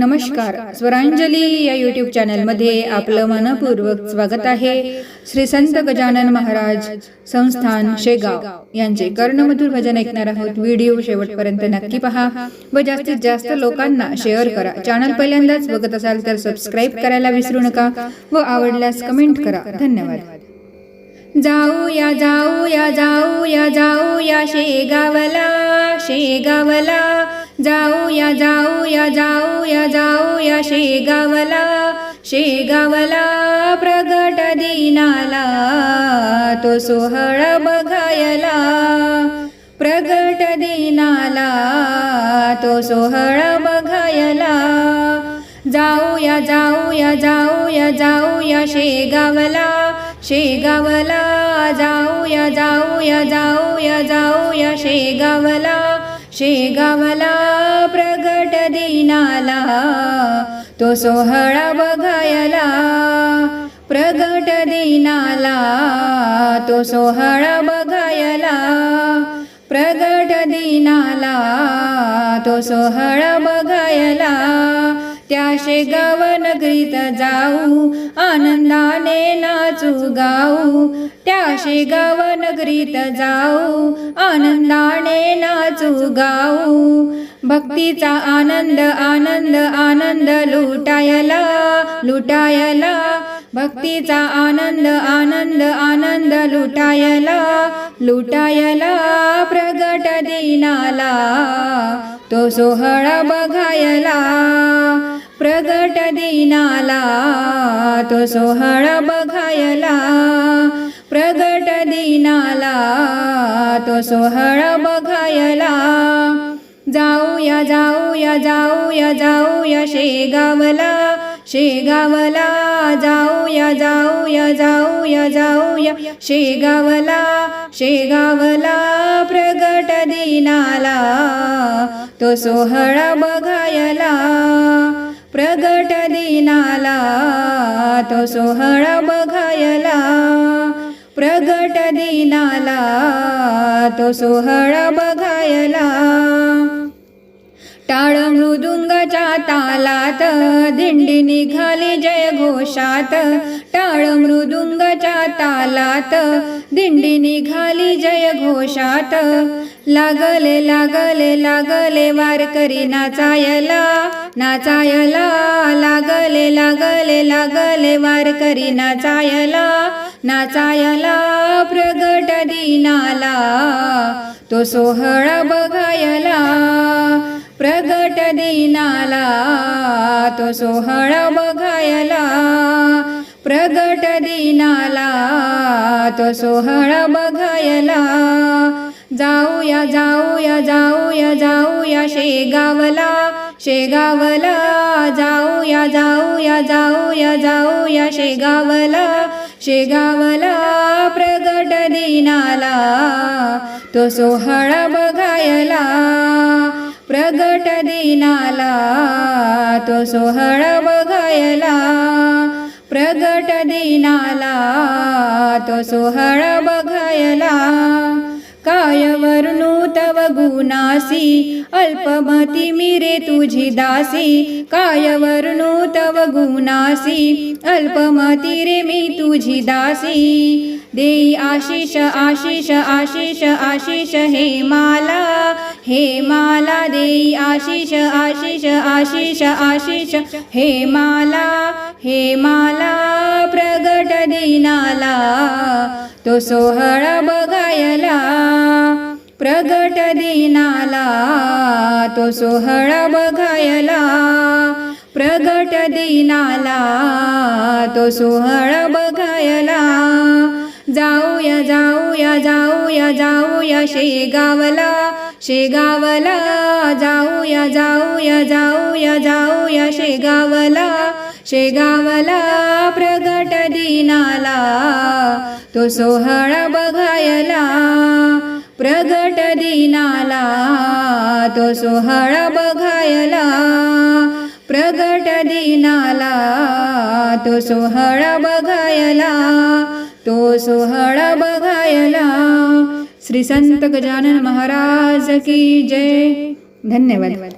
नमस्कार. स्वरांजली या यूट्यूब चॅनलमध्ये आपलं मनपूर्वक स्वागत आहे. श्री संत गजानन महाराज संस्थान शेगाव यांचे कर्णमधुर भजन ऐकणार आहोत. व्हिडिओ शेवटपर्यंत नक्की पहा व जास्तीत जास्त लोकांना शेअर करा. चॅनल पहिल्यांदाच बघत असाल तर सबस्क्राईब करायला विसरू नका व आवडल्यास कमेंट करा. धन्यवाद. जाऊया जाऊया जाऊया जाऊया शेगावला शेगावला. जाऊया जाऊया जाऊया जाऊया शेगावला. शेगावला प्रगट दिनाला तो सोहळा बघायला. प्रगट दिनाला तो सोहळा बघायला. जाऊया जाऊया जाऊया जाऊया शेगावला. शेगावला जाऊया जाऊया जाऊया जाऊया शेगावला. शेगावला प्रगट दिनाला तो सोहळा बघायला प्रगट दिनाला तो सोहळा बघायला प्रगट दिनाला तो सोहळा बघायला त्या शेगाव नगरीत जाऊ आनंदाने नाचू गाऊ. त्या शेगाव नगरीत जाऊ आनंदाने नाचू गाऊ. भक्तीचा आनंद आनंद आनंद लुटायला लुटायला. भक्तीचा आनंद आनंद आनंद लुटायला लुटायला प्रगट दिनाला. तो सोहळा बघायला. प्रगट दिनाला तो सोहळा बघायला. प्रगट दिनाला तो सोहळा बघायला. जाऊया जाऊया जाऊया जाऊया शेगावला शेगावला. जाऊया जाऊया जाऊया जाऊया शेगावला शेगावला. प्रगट दिनाला तो सोहळा बघायला. प्रगट दिनाला तो सोहळा बघायला. प्रगट दिनाला तो सोहळा बघायला. टाळ मृदुंगाच्या तालात दिंडी निघाली जय घोषात. टाळ मृदुंगाच्या तालात दिंडी निघाली जय घोषात. लागले लागले लागले वारकरी नाचायला. नाचायला लागले लागले लागले वारकरी नाचायला. नाचायला प्रगट दिनाला तो सोहळा बघायला. प्रगट दिनाला तो सोहळा बघायला. प्रगट दिनाला तो सोहळा बघायला. जाऊया जाऊया जाऊया जाऊया शेगावला. शेगावला जाऊया जाऊया जाऊया जाऊया शेगावला. शेगावला प्रगट दिनाला तो सोहळा बघायला. प्रगट दिनाला तो सोहळा बघायला. प्रगट दिनाला तो सोहळा बघायला. काय तव गुणासी अल्पमती मिरे तुझी दासी कायवर्णू तव गुणासी अल्पमती रे मी तुझी दासी. देई आशिष आशिष आशिष आशिष हे माला हे माला देई आशिष आशिष आशिष आशिष हे माला हे माला. दिनाला तो सोहळा बघायला प्रगट दिनाला तो सोहळा बघायला प्रगट दिनाला तो सोहळा बघायला. जाऊया जाऊया जाऊया जाऊया शेगावला शेगावला. जाऊया जाऊया जाऊया जाऊया शेगावला शेगावला प्रगट दिनाला तो सोहळा बघायला. प्रगट दिनाला तो सोहळा बघायला. प्रगट दिनाला तो सोहळा बघायला. तो सोहळा बघायला. श्री संत गजानन महाराज की जय. धन्यवाद.